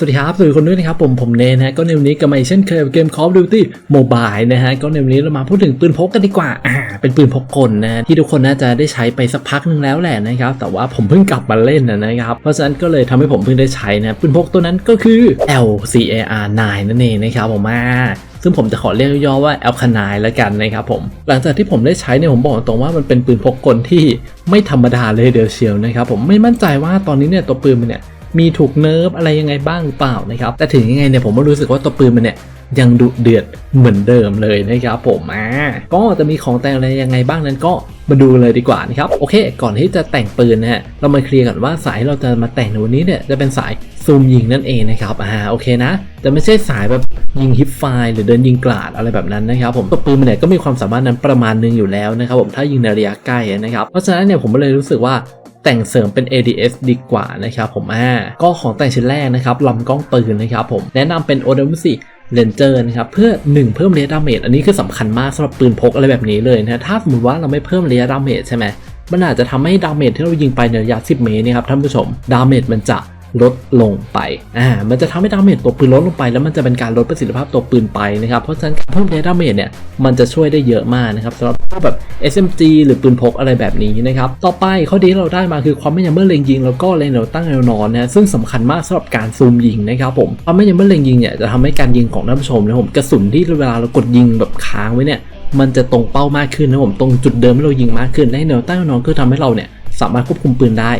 สวัสดีครับสวัสดีคนด้วยนะครับผมผมเนนนะฮะก็ในวันนี้ก็มาเช่นเคยเกม Call of Duty Mobile นะฮะก็ในวันนี้เรามาพูดถึงปืนพกกันดีกว่าอ่าเป็นปืนพกกลนะที่ทุกคนน่าจะได้ใช้ไปสักพักหนึงแล้วแหละนะครับแต่ว่าผมเพิ่งกลับมาเล่นนะนะครับเพราะฉะนั้นก็เลยทำให้ผมเพิ่งได้ใช้นะปืนพกตัวนั้นก็คือ LCAR 9 นั่นเองนะครับผมมาซึ่งผมจะขอเรียกย่อว่าแอลคานายแล้วกันนะครับผม หลังจากที่ผมได้ใช้เนี่ยผมบอกตรงว่ามันเป็นปืนพกกลที่ไม่ธรรมดาเลยเดียวเชียวนะครับผมไม่มั่นใจว่าตอนนี้เนี่ยตัวปืนมันเนี่ย มีถูกเนิร์ฟอะไรยังไงบ้างหรือเปล่านะครับแต่ถึงยังไงเนี่ยผมก็รู้สึกว่าตัวปืนมันเนี่ยยังดุเดือดเหมือนเดิมเลยนะครับผมอ่าก็จะมีของแต่งอะไรยังไงบ้างนั้นก็มาดูเลยดีกว่านะครับโอเค ก่อนที่จะแต่งปืนนะฮะเรามาเคลียร์กันว่าสายเราจะมาแต่งในวันนี้เนี่ยจะเป็นสายซูมยิงนั่นเองนะครับอ่าโอเคนะจะไม่ใช่สายแบบยิงฮิปไฟล์หรือเดินยิงกลาดอะไรแบบนั้นนะครับผมตัวปืนมันเนี่ยก็มีความสามารถนั้นประมาณหนึงอยู่แล้วนะครับผมถ้ายิงในระยะใกล้นะครับเพราะฉะนั้นเนี่ยผมก็เลยรู้สึกว่า แต่งเสริมเป็น ADS ดีกว่านะครับผมอ่าก็ของแต่งชิ้นแรกนะครับลำกล้องปืนนะครับผมแนะนำเป็น o d o m 4 Ranger นะครับเพื่อ 1 เพิ่มเรียดาเมจอันนี้คือสำคัญมากสำหรับปืนพกอะไรแบบนี้เลยนะถ้าสมมติว่าเราไม่เพิ่มเรียดาเมจใช่ไหมมันอาจจะทำให้ดาเมจที่เรายิงไปในระยะ 10 เมตรนะครับท่านผู้ชมดาเมจมันจะ ลดลงไป อ่า มันจะทำให้ดาเมจตัวปืนลดลงไป แล้วมันจะเป็นการลดประสิทธิภาพตัวปืนไปนะครับ เพราะฉะนั้นการเพิ่มเรดาเมจเนี่ย มันจะช่วยได้เยอะมากนะครับสำหรับพวกแบบ SMG หรือปืนพกอะไรแบบนี้นะครับ ต่อไปข้อดีที่เราได้มาคือความไม่ยำเมื่อเล็งยิง แล้วก็เล็งแนวตั้งแนวนอนนะ ซึ่งสำคัญมากสำหรับการซูมยิงนะครับผม ความไม่ยำเมื่อเล็งยิงเนี่ยจะทำให้การยิงของท่านผู้ชมนะผมกระสุนที่เวลาเรากดยิงแบบค้างไว้เนี่ย มันจะตรงเป้ามากขึ้นนะผมตรงจุดเดิมที่เรายิงมากขึ้นและแนวตั้งแนวนอนก็ทำให้เราเนี่ยสามารถควบคุมปืนได้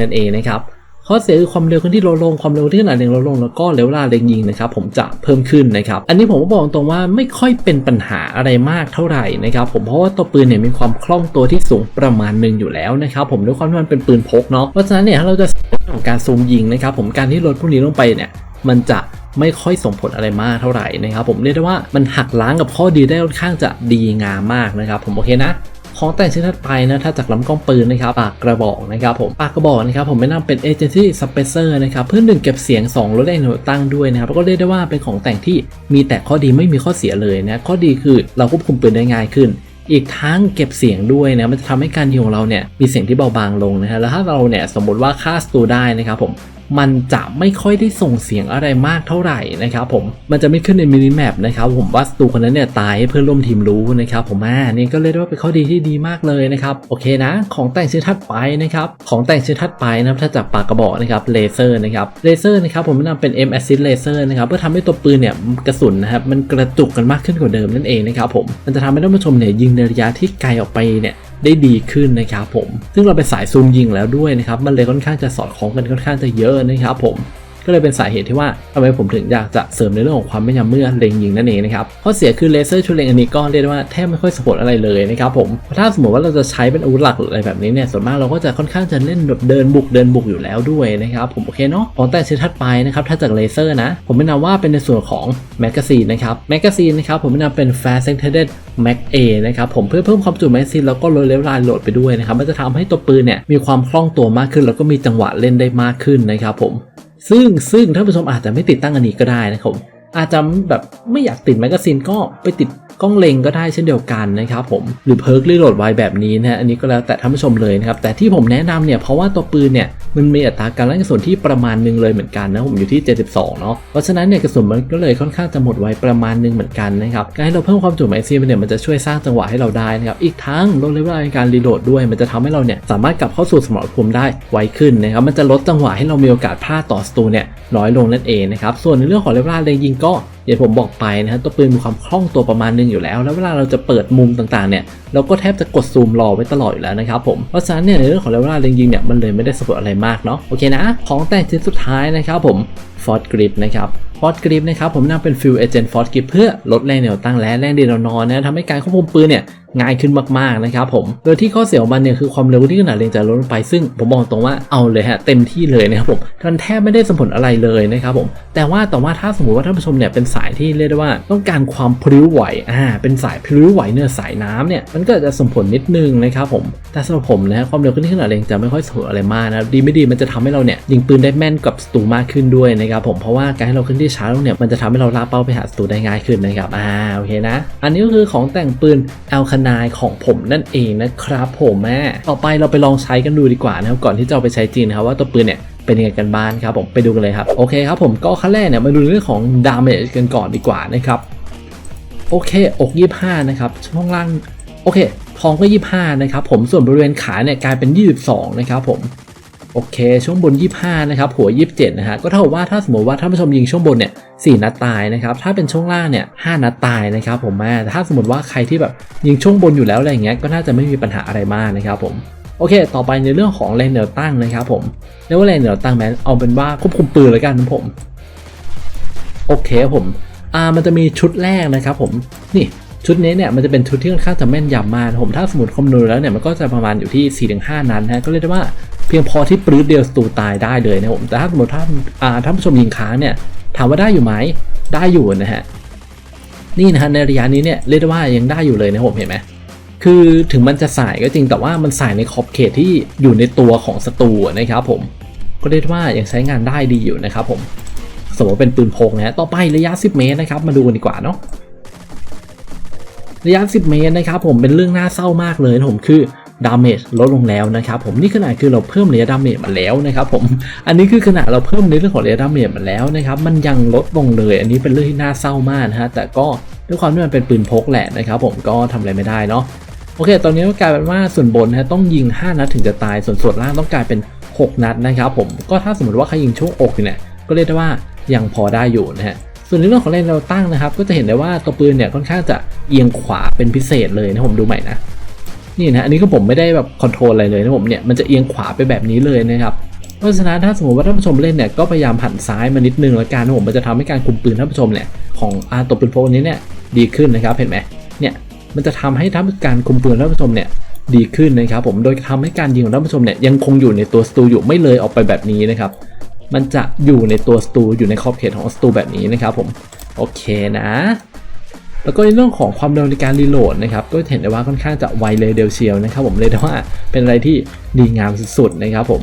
นั่นเองนะครับ ข้อเสียคือความเร็วขึ้นที่ลดลงความเร็วที่ขนาดเล็งลดลงแล้วก็เร็วเวลาเล็งยิงนะครับผมจะเพิ่มขึ้นนะครับ อันนี้ผมก็บอกตรงว่าไม่ค่อยเป็นปัญหาอะไรมากเท่าไหร่นะครับผมเพราะว่าตัวปืนเนี่ยมีความคล่องตัวที่สูงประมาณหนึ่งอยู่แล้วนะครับผมด้วยความที่มันเป็นปืนพกเนาะเพราะฉะนั้นเนี่ยถ้าเราจะเรื่องของการซูมยิงนะครับผมการที่ลดพวกนี้ลงไปเนี่ยมันจะไม่ค่อยส่งผลอะไรมากเท่าไหร่นะครับผมเรียกได้ว่ามันหักล้างกับข้อดีได้ค่อนข้างจะดีงามมากนะครับผมโอเคนะ ของแต่งชิ้นถัดไปนะถ้าจากลำกล้องปืนนะครับปากกระบอกนะครับผมปากกระบอกนะครับผมไม่นำเป็น Agency Spacer นะครับเพื่อหนึ่งเก็บเสียง 2 ลดแรงหน่วยตั้งด้วยนะครับแล้วก็เรียกได้ว่าเป็นของแต่งที่มีแต่ข้อดีไม่มีข้อเสียเลยนะข้อดีคือเราควบคุมปืนได้ง่ายขึ้นอีกทั้งเก็บเสียงด้วยนะมันจะทำให้การยิงของเราเนี่ยมีเสียงที่เบาบางลงนะฮะแล้วถ้าเราเนี่ยสมมติว่าค่าสตูได้นะครับผม มันจะไม่ค่อยได้ส่งเสียงอะไรมากเท่าไหร่นะครับผมมันจะไม่ขึ้นในมินิแมปนะครับผมว่าสตูคนนั้นเนี่ยตายให้เพื่อนร่วมทีมรู้นะครับผมอ่านี่ก็เรียกว่าเป็นข้อดีที่ดีมากเลยนะครับโอเคนะ ของแต่งชิ้นถัดไปนะครับของแต่งชิ้นถัดไปนะครับถ้าจากปากกระบอกนะครับเลเซอร์นะครับเลเซอร์นะครับผมแนะนำเป็น M Assist Laser นะครับเพื่อทำให้ตัวปืนเนี่ยกระสุนนะครับมันกระจุกกันมากขึ้นกว่าเดิมนั่นเองนะครับผมมันจะทำให้ท่านผู้ชมเนี่ยยิงในระยะที่ไกลออกไปเนี่ย ได้ดีขึ้นนะครับผม ซึ่งเราเป็นสายซูมยิงแล้วด้วยนะครับ มันเลยค่อนข้างจะสอดคล้องกันค่อนข้างจะเยอะนะครับผม ก็เลยเป็นสาเหตุที่ว่าทำไมผมถึงอยากจะเสริมในเรื่องของความไม่ยำเมื่อเล็งยิงนั่นเองนะครับข้อเสียคือเลเซอร์ชุดเล็งอันนี้ก็เรียกได้ว่าแทบไม่ค่อยสปอร์ตอะไรเลยนะครับผมถ้าสมมติว่าเราจะใช้เป็นอาวุธหลักหรืออะไรแบบนี้เนี่ยส่วนมากเราก็จะค่อนข้างจะเล่นแบบเดินบุกเดินบุกอยู่แล้วด้วยนะครับผมโอเคเนาะของแต่ชิ้นถัดไปนะครับถ้าจากเลเซอร์นะ ผมแนะนำว่าเป็นในส่วนของแมกกาซีนนะครับแมกกาซีนนะครับผมแนะนำเป็น Fast Extended Mag A นะครับผมเพื่อเพิ่มความจุแมกกาซีนแล้วก็ลดเลเวลโหลดไปด้วยนะครับมันจะทำให้ตัวปืนเนี่ยมีความคล่องตัวมากขึ้น แล้วก็มีจังหวะเล่นได้มากขึ้นนะครับผม ซึ่งซึ่งท่านผู้ชมอาจจะไม่ติดตั้งอันนี้ก็ได้นะครับอาจจะแบบไม่อยากติดแมกกาซีนก็ไปติด กล้องเล็งก็ได้เช่นเดียวกันนะครับผมหรือเพิร์กรีโหลดไวแบบนี้นะฮะอันนี้ก็แล้วแต่ท่านผู้ชมเลยนะครับแต่ที่ผมแนะนำเนี่ยเพราะว่าตัวปืนเนี่ยมันมีอัตราการลั่นกระสุนที่ประมาณหนึงเลยเหมือนกันนะผมอยู่ที่ 72 เนาะเพราะฉะนั้นเนี่ยกระสุนมันก็เลยค่อนข้างจะหมดไวประมาณหนึงเหมือนกันนะครับการให้เราเพิ่มความจุแมกซีเนี่ยมันจะช่วยสร้างจังหวะให้เราได้นะครับอีกทั้งลดเลเวลในการรีโหลดด้วย มันจะทำให้เราเนี่ยสามารถกลับเข้าสู่สมรภูมิได้ไวขึ้นนะครับมันจะลดจังหวะให้เรามีโอกาสพลาดต่อศัตรูเนี่ยน้อยลงนั่นเองนะครับส่วนในเรื่องของเลเวลเล็งยิงก็ อย่างผมบอกไปนะฮะตัวปืนมีความคล่องตัวประมาณหนึงอยู่แล้ว แล้วเวลาเราจะเปิดมุมต่างๆเนี่ยเราก็แทบจะกดซูมรอไว้ตลอดอยู่แล้วนะครับผมเพราะฉะนั้นเนี่ยในเรื่องของเลเวลเล็งยิงเนี่ยมันเลยไม่ได้สะดวกอะไรมากเนาะโอเคนะของแต่งชิ้นสุดท้ายนะครับผมฟอร์ดกริปนะครับฟอร์ดกริปนะครับผมนำเป็น Fuel Agent Ford Grip เพื่อลดแรงเหนี่ยวตั้งและแรงเดียวนอนนะทำให้การควบคุมปืนเนี่ย ง่ายขึ้นมากๆนะครับผมโดยที่ข้อเสียของมันเนี่ยคือความเร็วที่ขนาดเล็งจะลดลงไป ซึ่งผมบอกตรงว่าเอาเลยฮะเต็มที่เลยนะครับผมมันแทบไม่ได้สมผลอะไรเลยนะครับผมแต่ว่าแต่ว่าถ้าสมมติว่าท่านผู้ชมเนี่ยเป็นสายที่เรียกได้ว่าต้องการความพลิ้วไหวอ่าเป็นสายพลิ้วไหวเนื้อสายน้ำเนี่ยมันก็จะสมผลนิดนึงนะครับผมแต่สำหรับผมนะความเร็วขึ้นที่ขนาดเล็งจะไม่ค่อยสมผลอะไรมากนะดีไม่ดีมันจะทำให้เราเนี่ยยิงปืนได้แม่นกับศัตรูมากขึ้นด้วยนะครับผมเพราะว่าการให้เราขึ้นที่ช้าลงเนี่ยมันจะทำให้เราล่าเป้าไปหาศัตรูได้ง่ายขึ้นนะครับอ่าโอเคนะ อันนี้ก็คือของแต่งปืนแอลคานายของผมนั่นเองนะครับผมแม่ต่อไปเราไปลองใช้กันดูดีกว่านะครับก่อนที่จะเอาไปใช้จริงนะครับว่าตัวปืนเนี่ยเป็นยังไงกันบ้างครับผมไปดูกันเลยครับโอเคครับผมก็ขั้นแรกเนี่ยมาดูเรื่องของดาเมจกันก่อนดีกว่านะครับโอเคอก25นะครับช่วงล่างโอเคท้องก็ 25นะครับผมส่วนบริเวณขาเนี่ยกลายเป็น 22นะครับผม โอเค ช่วงบน 25 นะครับ หัว 27 นะฮะ ก็เท่ากับว่าถ้าสมมติว่าท่านผู้ชมยิงช่วงบนเนี่ย4นัดตายนะครับ ถ้าเป็นช่วงล่างเนี่ย5นัดตายนะครับผมแม่ถ้าสมมติว่าใครที่แบบยิงช่วงบนอยู่แล้วอะไรเงี้ย ก็น่าจะไม่มีปัญหาอะไรมากนะครับผม โอเค ต่อไปในเรื่องของเลนเนอร์ตั้งนะครับผมเรียกว่าเลนเนอร์ตั้งแมเอาเป็นว่าควบคุมปืนแล้วกันนะผม โอเคผมอ่ามันจะมีชุดแรกนะครับผม นี่ชุดนี้เนี่ยมันจะเป็นชุดที่ค่อนข้างจะแม่นยำมากผมถ้าสมมติคำนวณแล้วเนี่ยมันก็จะประมาณอยู่ที่4-5 นัดนะก็เรียกได้ว่า เพียงพอที่ปลื้ดเดียวสตูตายได้เลยนะผมแต่ถ้าสมมติถ้าอ่าท่านผู้ชมยิงค้างเนี่ยถามว่าได้อยู่ไหมได้อยู่นะฮะนี่นะฮะในระยะนี้เนี่ยเรียกได้ว่ายังได้อยู่เลยนะผมเห็นไหมคือถึงมันจะสายก็จริงแต่ว่ามันสายในขอบเขตที่อยู่ในตัวของศัตรูนะครับผมก็เรียกว่ายังใช้งานได้ดีอยู่นะครับผมสมมติเป็นปืนพกนะฮะต่อไประยะ 10 เมตรนะครับมาดูกันดีกว่าเนาะระยะ 10 เมตรนะครับผมเป็นเรื่องน่าเศร้ามากเลยนะผมคือ ดาเมจลดลงแล้วนะครับผมนี่ขนาดคือเราเพิ่มระยะดาเมจมาแล้วนะครับผมอันนี้คือขนาดเราเพิ่มในเรื่องของระยะดาเมจมาแล้วนะครับมันยังลดลงเลย อันนี้เป็นเรื่องที่น่าเศร้ามากนะฮะแต่ก็ด้วยความที่มันเป็นปืนพกแหละนะครับผมก็ทำอะไรไม่ได้เนาะโอเค ตอนนี้ก็กลายเป็นว่าส่วนบนนะฮะต้องยิง 5 นัดถึงจะตาย ส่วนส่วนล่างต้องกลายเป็น 6 นัดนะครับผม ก็ถ้าสมมติว่าใครยิงช่วงอกเนี่ย ก็เรียกได้ว่ายังพอได้อยู่นะฮะ ส่วนในเรื่องของแรงเราตั้งนะครับ ก็จะเห็นได้ว่าตัวปืนเนี่ยค่อนข้างจะเอียงขวาเป็นพิเศษเลยนะผมดูใหม่นะ นี่นะอันนี้ก็ผมไม่ได้แบบคอนโทรลอะไรเลยนะผมเนี่ยมันจะเอียงขวาไปแบบนี้เลยนะครับเพราะฉะนั้นถ้าสมมติว่าท่านผู้ชมเล่นเนี่ยก็พยายามผันซ้ายมานิดนึงแล้วกันนะผมมันจะทำให้การคุมปืนท่านผู้ชมเนี่ยของอาตัวปืนพนี้เนี่ยดีขึ้นนะครับเห็นไหมเนี่ยมันจะทำให้ท่านการคุมปืนท่านผู้ชมเนี่ยดีขึ้นนะครับผมโดยทำให้การยิงของท่านผู้ชมเนี่ยยังคงอยู่ในตัวสตูอยู่ไม่เลยออกไปแบบนี้นะครับมันจะอยู่ในตัวสตูอยู่ในขอบเขตของสตูแบบนี้นะครับผมโอเคนะ แล้วก็ในเรื่องของความเร็วในการรีโหลดนะครับก็เห็นได้ว่าค่อนข้างจะไวเลยเดียวเชียวนะครับผมเลยว่าเป็นอะไรที่ดีงามสุดๆนะครับผม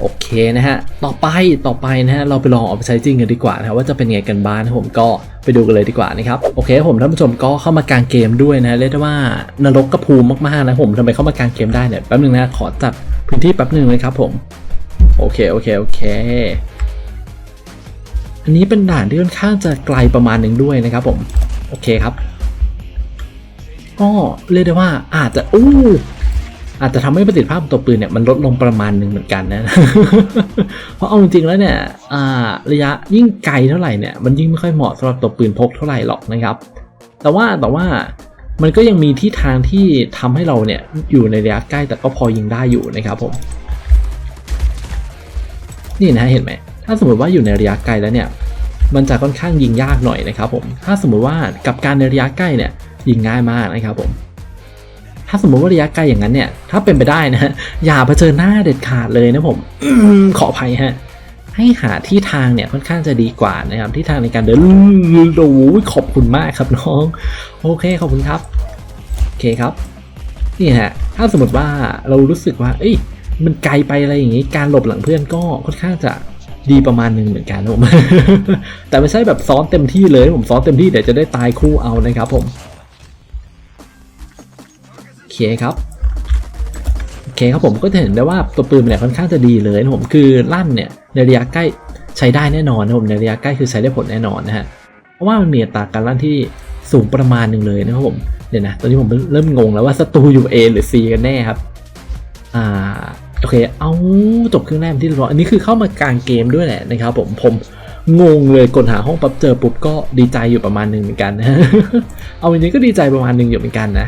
โอเคนะฮะ ต่อไป ต่อไปนะฮะ เราไปลองเอาไปใช้จริงกันดีกว่านะว่าจะเป็นไงกันบ้างนะผมก็ไปดูกันเลยดีกว่านะครับ โอเคผมท่านผู้ชมก็เข้ามากลางเกมด้วยนะ เรียกได้ว่านรกกระพูมากๆนะผมทำไมเข้ามากลางเกมได้เนี่ย แป๊บนึงนะ ขอจัดพื้นที่แป๊บนึงเลยครับผม โอเค โอเค โอเค อันนี้เป็นด่านที่ค่อนข้างจะไกลประมาณหนึ่งด้วยนะครับผมโอเคครับ ก็เรียกได้ว่าอาจจะอู้อาจจะทำให้ประสิทธิภาพของตัวปืนเนี่ยมันลดลงประมาณหนึ่งเหมือนกันนะ เพราะเอาจริงๆแล้วเนี่ยระยะยิ่งไกลเท่าไหร่เนี่ยมันยิ่งไม่ค่อยเหมาะสำหรับตัวปืนพกเท่าไหร่หรอกนะครับ แต่ว่าแต่ว่ามันก็ยังมีที่ทางที่ทำให้เราเนี่ยอยู่ในระยะใกล้แต่ก็พอยิงได้อยู่นะครับผม นี่นะเห็นไหม ถ้าสมมติว่าอยู่ในระยะไกลแล้วเนี่ย มันจะค่อนข้างยิงยากหน่อยนะครับผม ถ้าสมมติว่ากับการในระยะใกล้เนี่ยยิงง่ายมากนะครับผม ถ้าสมมติว่าระยะไกลอย่างนั้นเนี่ย ถ้าเป็นไปได้นะฮะ อย่าเผชิญหน้าเด็ดขาดเลยนะผมขออภัยฮะ ให้หาที่ทางเนี่ยค่อนข้างจะดีกว่านะครับ ที่ทางในการเดินโอ้โหขอบคุณมากครับน้อง โอเคขอบคุณครับ โอเคครับ นี่ฮะ ถ้าสมมติว่าเรารู้สึกว่า เอ้ย มันไกลไปอะไรอย่างงี้ การหลบหลังเพื่อนก็ค่อนข้างจะ ดีประมาณหนึ่งเหมือนกันนะผม แต่ไม่ใช่แบบซ้อนเต็มที่เลยผมซ้อนเต็มที่เดี๋ยวจะได้ตายคู่เอานะครับผมโอเคครับโอเคครับผมก็จะเห็นได้ว่าตัวปืนเนี่ยค่อนข้างจะดีเลยนะผมคือลั่นเนี่ยในระยะใกล้ใช้ได้แน่นอนนะผมในระยะใกล้คือใช้ได้ผลแน่นอนนะฮะเพราะว่ามันมีอัตราการลั่นที่สูงประมาณหนึ่งเลยนะครับผมเดี๋ยวนะตอนนี้ผมเริ่มงงแล้วว่าศัตรูอยู่ A หรือ C กันแน่ครับอ่า โอเค เอาจบครื่งแรกเป็นที่เรียบร้อยอันนี้คือเข้ามากลางเกมด้วยแหละนะครับผมผมงงเลยกดหาห้องปั๊บเจอปุ๊บก็ดีใจอยู่ประมาณหนึ่งเหมือนกันนะเอาจริงๆก็ดีใจประมาณหนึ่งอยู่เหมือนกันนะ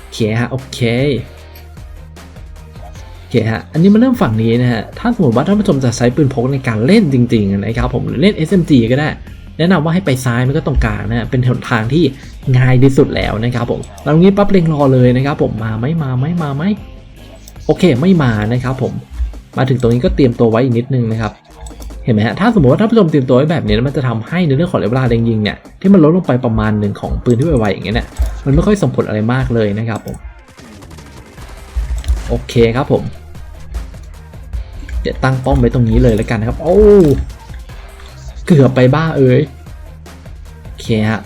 โอเคฮะโอเคโอเคฮะ อันนี้มาเริ่มฝั่งนี้นะฮะ ถ้าสมมติว่าท่านผู้ชมจะใช้ปืนพกในการเล่นจริงๆนะครับผมเล่น SMG ก็ได้ แนะนำว่าให้ไปซ้ายไม่ก็ตรงกลางนะฮะเป็นหนทางที่ง่ายที่สุดแล้วนะครับผมแล้วตรงนี้ปั๊บเล็งรอเลยนะครับผม มาไหมมาไหมมาไหม โอเคไม่มานะครับผมมาถึงตรงนี้ก็เตรียมตัวไว้อีกนิดนึงนะครับเห็นไหมฮะถ้าสมมติว่าท่านผู้ชมเตรียมตัวไว้แบบนี้มันจะทำให้ในเรื่องของระยะเวลาเล็งยิงเนี่ยที่มันลดลงไปประมาณหนึ่งของปืนที่ไวๆอย่างเงี้ยเนี่ยมันไม่ค่อยส่งผลอะไรมากเลยนะครับผมโอเคครับผม เดี๋ยวตั้งป้อมไว้ตรงนี้เลยแล้วกันนะครับ โอ้เกือบไปบ้าเอ้ยโอเคฮะ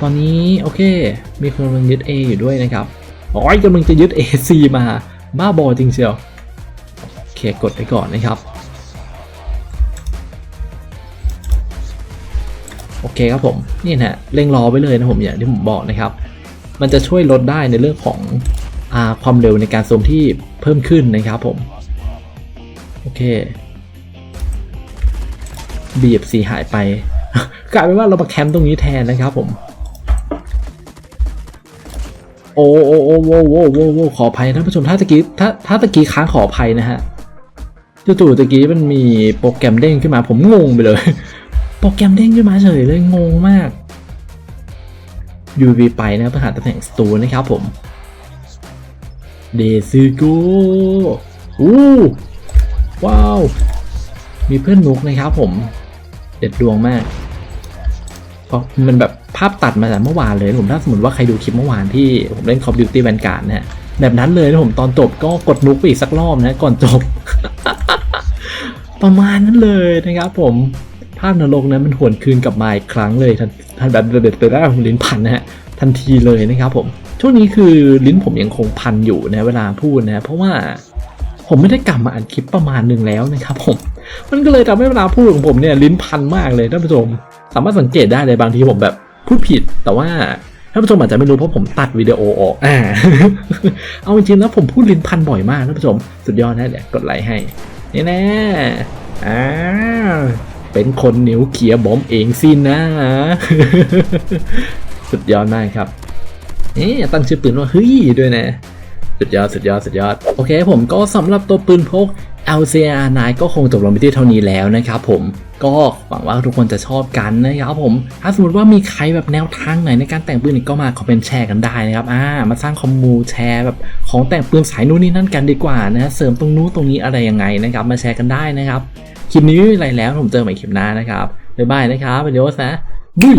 ตอนนี้โอเค มีคนกำลังยึด A อยู่ด้วยนะครับ โอ้ยกำลังจะยึด AC มาบ้าบอจริงเชียวโอเคกดไปก่อนนะครับโอเคครับผมนี่นะเร่งรอไว้เลยนะผมอย่างที่ผมบอกนะครับ มันจะช่วยลดได้ในเรื่องของอความเร็วในการซูมที่เพิ่มขึ้นนะครับผมโอเค BFC หายไป กลายเป็นว่าเรามาแคมป์ตรงนี้แทนนะครับผม โอ้โอ้โอ้โว้โว้โว้โว้ขออภัยท่านผู้ชมถ้าตะกี้ถ้าถ้าตะกี้ค้างขออภัยนะฮะจู่ๆตะกี้มันมีโปรแกรมเด้งขึ้นมา ผมงงไปเลย โปรแกรมเด้งขึ้นมาเฉยเลยงงมาก UV ไปนะครับหาตำแหน่งสตูนะครับผมเดซึโกอู้ว้าว มีเพื่อนนุกนะครับผม เด็ดดวงมากเพราะมันแบบ ภาพตัดมาจากเมื่อวานเลยผมถ้าสมมติว่าใครดูคลิปเมื่อวานที่ผมเล่น Call of Duty Vanguard นะฮะแบบนั้นเลยนะผมตอนจบก็กดนุกไปอีกสักรอบนะก่อนจบ ประมาณนั้นเลยนะครับผมภาพนรกนั้นมันหวนคืนกลับมาอีกครั้งเลยทันแบบเด็ดๆไปได้ของลิ้นพันนะฮะทันทีเลยนะครับผมช่วงนี้คือลิ้นผมยังคงพันอยู่นะเวลาพูดนะเพราะว่าผมไม่ได้กลับมาอัดคลิปประมาณหนึ่งแล้วนะครับผม มันก็เลยทำให้เวลาพูดของผมเนี่ยลิ้นพันมากเลยท่านผู้ชม สามารถสังเกตได้เลยบางทีผมแบบ พูดผิดแต่ว่าท่านผู้ชมอาจจะไม่รู้เพราะผมตัดวิดีโอออกอ่าเอาจริงๆแล้วผมพูดลิ้นพันบ่อยมากท่านผู้ชมสุดยอดนะเดี๋ยวกดไลค์ให้นี่แน่อ่าเป็นคนนิ้วเขียบอมเองสินะ สุดยอดมากครับนี่ตั้งชื่อปืนว่าเฮ้ยด้วยนะ สุดยอดสุดยอดสุดยอด โอเคผมก็สำหรับตัวปืนพก LCR9 ก็คงจบลงไปที่เท่านี้แล้วนะครับผมก็หวังว่าทุกคนจะชอบกันนะครับผม ถ้าสมมติว่ามีใครแบบแนวทางไหนในการแต่งปืนก็มาคอมเมนต์แชร์กันได้นะครับ อ่า มาสร้างคอมมูแชร์แบบของแต่งปืนสายนู้นนี่นั่นกันดีกว่านะเสริมตรงนู้นตรงนี้อะไรยังไงนะครับ มาแชร์กันได้นะครับ คลิปนี้ไม่มีอะไรแล้วผมเจอใหม่คลิปหน้านะครับ บ๊ายบายนะครับไปเดี๋ยวนะบุย